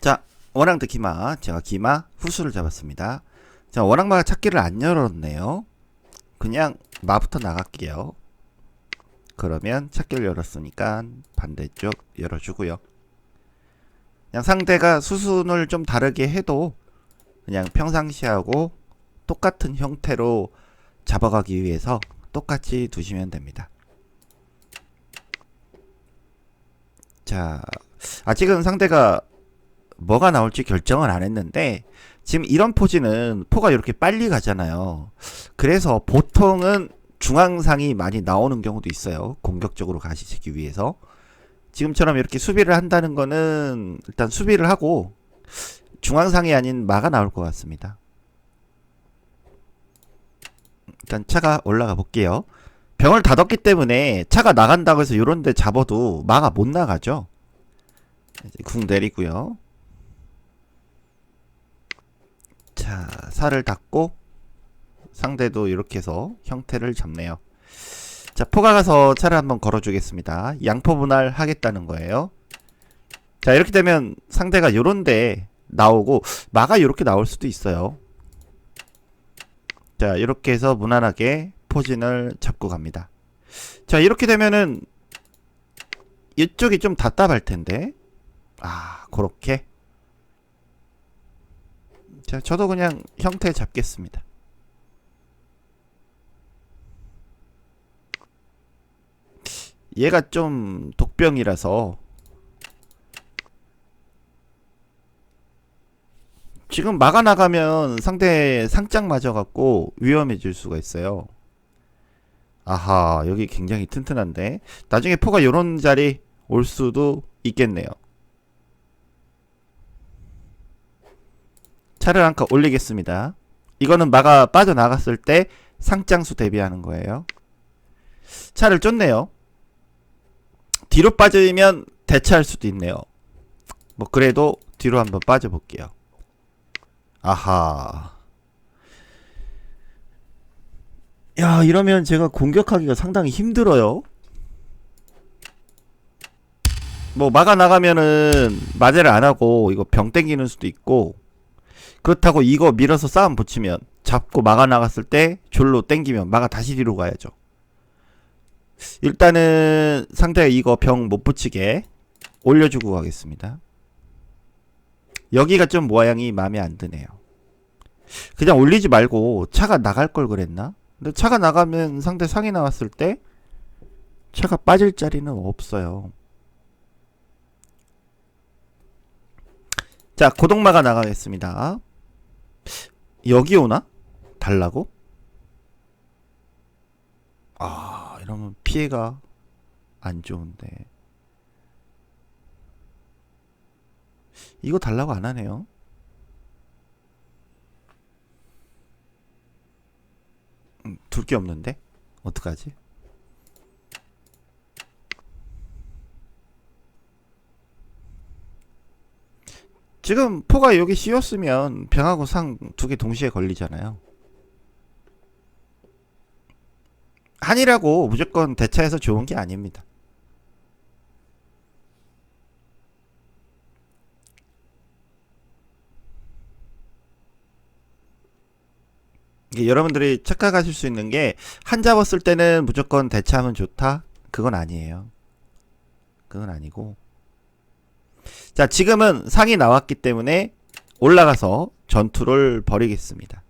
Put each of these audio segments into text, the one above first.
자, 원앙드 기마. 제가 기마 후수를 잡았습니다. 자, 원앙마가 찾기를 안 열었네요. 그냥 마부터 나갈게요. 그러면 찾기를 열었으니까 반대쪽 열어주고요. 그냥 상대가 수순을 좀 다르게 해도 그냥 평상시하고 똑같은 형태로 잡아가기 위해서 똑같이 두시면 됩니다. 자, 아직은 상대가 뭐가 나올지 결정을 안 했는데 지금 이런 포즈는 포가 이렇게 빨리 가잖아요. 그래서 보통은 중앙상이 많이 나오는 경우도 있어요. 공격적으로 가시기 위해서. 지금처럼 이렇게 수비를 한다는 거는 일단 수비를 하고 중앙상이 아닌 마가 나올 것 같습니다. 일단 차가 올라가 볼게요. 병을 닫았기 때문에 차가 나간다고 해서 요런 데 잡아도 마가 못 나가죠. 이제 궁 내리고요. 자, 살을 닫고 상대도 이렇게 해서 형태를 잡네요. 자, 포가 가서 차를 한번 걸어주겠습니다. 양포 분할 하겠다는 거예요. 자, 이렇게 되면 상대가 요런데 나오고 마가 요렇게 나올 수도 있어요. 자, 이렇게 해서 무난하게 포진을 잡고 갑니다. 자, 이렇게 되면은 이쪽이 좀 답답할 텐데. 아, 그렇게. 자, 저도 그냥 형태 잡겠습니다. 얘가 좀 독병이라서 지금 막아 나가면 상대 상장 맞아갖고 위험해질 수가 있어요. 아하, 여기 굉장히 튼튼한데 나중에 포가 요런 자리 올 수도 있겠네요. 차를 한 칸 올리겠습니다. 이거는 마가 빠져나갔을 때 상장수 대비하는 거예요. 차를 쫓네요. 뒤로 빠지면 대체할 수도 있네요. 뭐 그래도 뒤로 한번 빠져볼게요. 아하. 야 이러면 제가 공격하기가 상당히 힘들어요. 뭐 막아 나가면은 마제를 안 하고 이거 병 땡기는 수도 있고 그렇다고 이거 밀어서 싸움 붙이면 잡고 막아 나갔을 때 졸로 땡기면 막아 다시 뒤로 가야죠. 일단은 상대가 이거 병 못 붙이게 올려주고 가겠습니다. 여기가 좀 모양이 마음에 안 드네요. 그냥 올리지 말고 차가 나갈 걸 그랬나? 근데 차가 나가면 상대 상이 나왔을 때 차가 빠질 자리는 없어요. 자, 고동마가 나가겠습니다. 여기 오나? 달라고? 아, 이러면 피해가 안 좋은데. 이거 달라고 안 하네요. 음, 둘게 없는데? 어떡하지? 지금 포가 여기 씌웠으면 병하고 상 두 개 동시에 걸리잖아요. 한이라고 무조건 대차해서 좋은 게 아닙니다. 이게 여러분들이 착각하실 수 있는 게 한 잡았을 때는 무조건 대차하면 좋다? 그건 아니에요. 그건 아니고. 자, 지금은 상이 나왔기 때문에 올라가서 전투를 벌이겠습니다.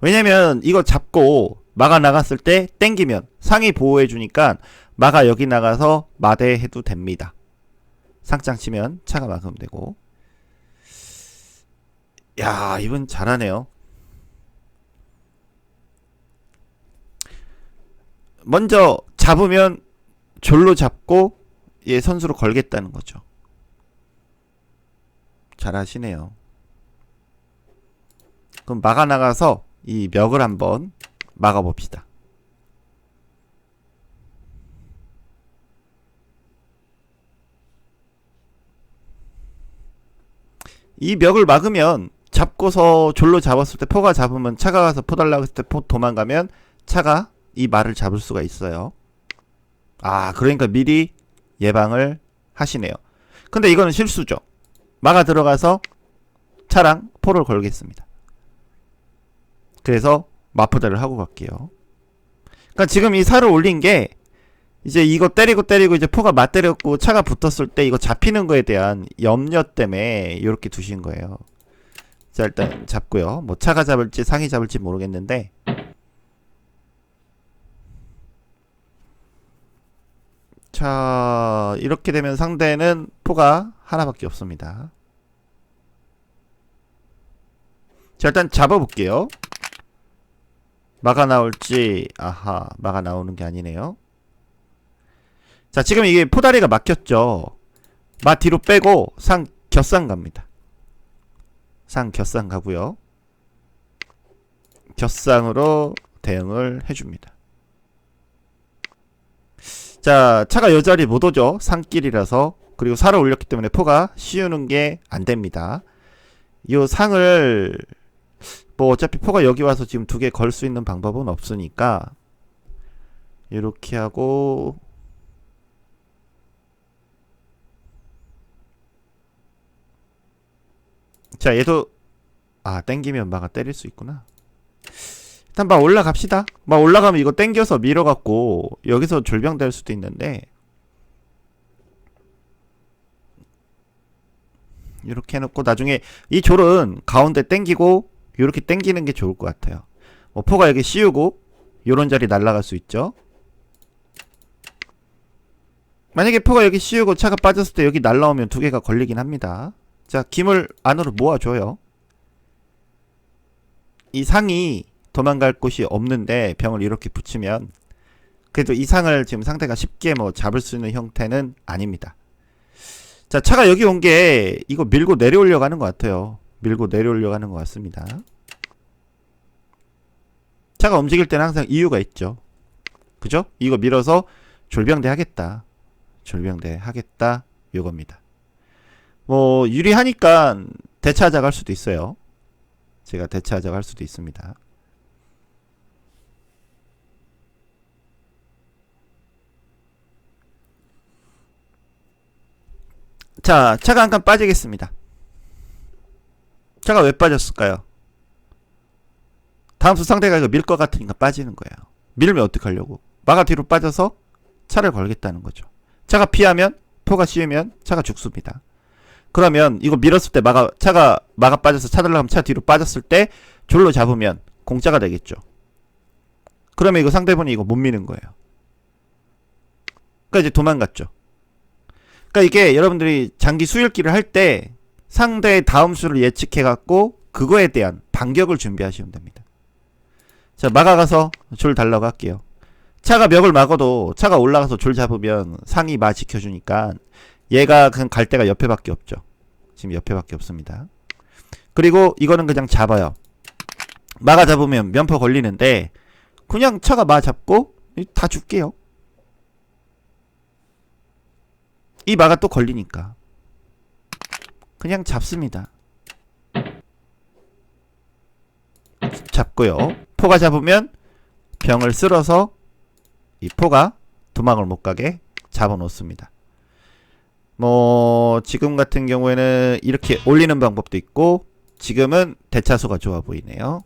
왜냐면 이거 잡고 마가 나갔을 때 땡기면 상이 보호해 주니까 마가 여기 나가서 마대해도 됩니다. 상장 치면 차가 막으면 되고. 야, 이분 잘하네요. 먼저 잡으면 졸로 잡고 얘 선수로 걸겠다는 거죠. 잘 하시네요. 그럼 막아 나가서 이 멱을 한번 막아 봅시다. 이 멱을 막으면 잡고서 졸로 잡았을 때 포가 잡으면 차가 가서 포 달라고 했을 때 포 도망가면 차가 이 말을 잡을 수가 있어요. 아, 그러니까 미리 예방을 하시네요. 근데 이거는 실수죠. 막아 들어가서 차랑 포를 걸겠습니다. 그래서 마포대를 하고 갈게요. 그러니까 지금 이 살을 올린 게 이제 이거 때리고 때리고 이제 포가 맞때렸고 차가 붙었을 때 이거 잡히는 거에 대한 염려 때문에 이렇게 두신 거예요. 자 일단 잡고요. 뭐 차가 잡을지 상이 잡을지 모르겠는데 자 이렇게 되면 상대는 포가 하나밖에 없습니다. 자 일단 잡아볼게요. 마가 나올지 아하 마가 나오는 게 아니네요. 자 지금 이게 포다리가 막혔죠. 마 뒤로 빼고 상 곁상 갑니다. 상 곁상 가고요. 곁상으로 대응을 해줍니다. 자 차가 요 자리 못 오죠. 상길이라서 그리고 살을 올렸기 때문에 포가 씌우는 게 안 됩니다. 요 상을 뭐 어차피 포가 여기 와서 지금 두 개 걸 수 있는 방법은 없으니까 이렇게 하고 자 얘도 아 땡기면 마가 때릴 수 있구나 일단 막 올라갑시다. 막 올라가면 이거 땡겨서 밀어갖고 여기서 졸병 될 수도 있는데. 이렇게 해놓고 나중에 이 졸은 가운데 땡기고 이렇게 땡기는 게 좋을 것 같아요. 뭐 포가 여기 씌우고 요런 자리 날아갈 수 있죠? 만약에 포가 여기 씌우고 차가 빠졌을 때 여기 날라오면 두 개가 걸리긴 합니다. 자, 김을 안으로 모아줘요. 이 상이 도망갈 곳이 없는데 병을 이렇게 붙이면 그래도 이 상을 지금 상대가 쉽게 뭐 잡을 수 있는 형태는 아닙니다. 자, 차가 여기 온 게 이거 밀고 내려오려고 하는 것 같아요. 밀고 내려오려고 하는 것 같습니다. 차가 움직일 때는 항상 이유가 있죠. 그죠? 이거 밀어서 졸병대 하겠다. 졸병대 하겠다. 요겁니다. 뭐 유리하니까 대차하자가 할 수도 있어요. 제가 대차하자가 할 수도 있습니다. 자, 차가 한 칸 빠지겠습니다. 차가 왜 빠졌을까요? 다음 수 상대가 이거 밀 것 같으니까 빠지는 거예요. 밀면 어떡하려고? 마가 뒤로 빠져서 차를 걸겠다는 거죠. 차가 피하면 포가 씌우면 차가 죽습니다. 그러면 이거 밀었을 때 마가 차가 마가 빠져서 차들라면 차 뒤로 빠졌을 때 졸로 잡으면 공짜가 되겠죠. 그러면 이거 상대분이 이거 못 미는 거예요. 그러니까 이제 도망갔죠. 그러니까 이게 여러분들이 장기 수일기를 할 때 상대의 다음 수를 예측해 갖고 그거에 대한 반격을 준비하시면 됩니다. 자, 막아가서 졸 달라고 할게요. 차가 벽을 막아도 차가 올라가서 졸 잡으면 상이 마 지켜주니까 얘가 그냥 갈 데가 옆에밖에 없죠. 지금 옆에밖에 없습니다. 그리고 이거는 그냥 잡아요. 막아 잡으면 면포 걸리는데 그냥 차가 마 잡고 다 줄게요. 이 마가 또 걸리니까 그냥 잡습니다. 잡고요. 포가 잡으면 병을 쓸어서 이 포가 도망을 못 가게 잡아 놓습니다. 뭐 지금 같은 경우에는 이렇게 올리는 방법도 있고 지금은 대차수가 좋아 보이네요.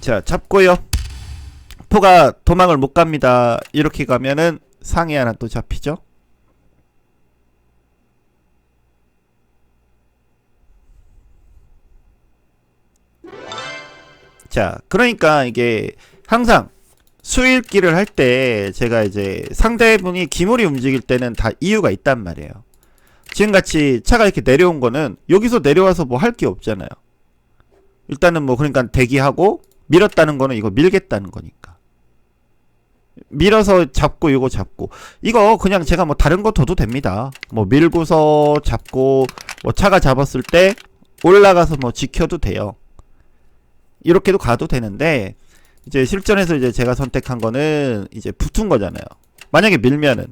자 잡고요. 포가 도망을 못 갑니다. 이렇게 가면은 상이 하나 또 잡히죠. 자 그러니까 이게 항상 수일기를 할 때 제가 이제 상대분이 기물이 움직일 때는 다 이유가 있단 말이에요. 지금같이 차가 이렇게 내려온 거는 여기서 내려와서 뭐 할 게 없잖아요. 일단은 뭐 그러니까 대기하고 밀었다는 거는 이거 밀겠다는 거니까. 밀어서 잡고 이거 잡고 이거 그냥 제가 뭐 다른 거 둬도 됩니다. 뭐 밀고서 잡고 뭐 차가 잡았을 때 올라가서 뭐 지켜도 돼요. 이렇게도 가도 되는데 이제 실전에서 이제 제가 선택한 거는 이제 붙은 거잖아요. 만약에 밀면은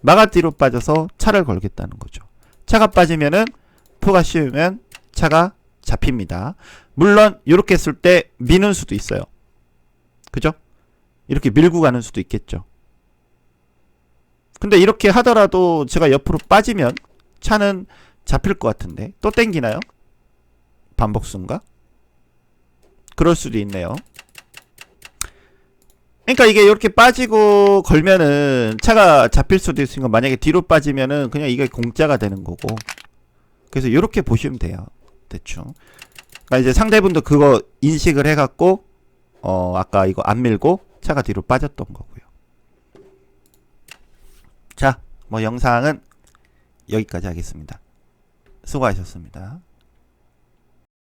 마가 뒤로 빠져서 차를 걸겠다는 거죠. 차가 빠지면은 포가 씌우면 차가 잡힙니다. 물론 이렇게 했을 때 미는 수도 있어요. 그죠? 이렇게 밀고 가는 수도 있겠죠. 근데 이렇게 하더라도 제가 옆으로 빠지면 차는 잡힐 것 같은데 또 땡기나요? 반복순가? 그럴 수도 있네요. 그러니까 이게 이렇게 빠지고 걸면은 차가 잡힐 수도 있으니까 만약에 뒤로 빠지면은 그냥 이게 공짜가 되는 거고. 그래서 이렇게 보시면 돼요. 대충. 그러니까 이제 상대분도 그거 인식을 해갖고 어 아까 이거 안 밀고 차가 뒤로 빠졌던 거고요. 자, 뭐 영상은 여기까지 하겠습니다. 수고하셨습니다.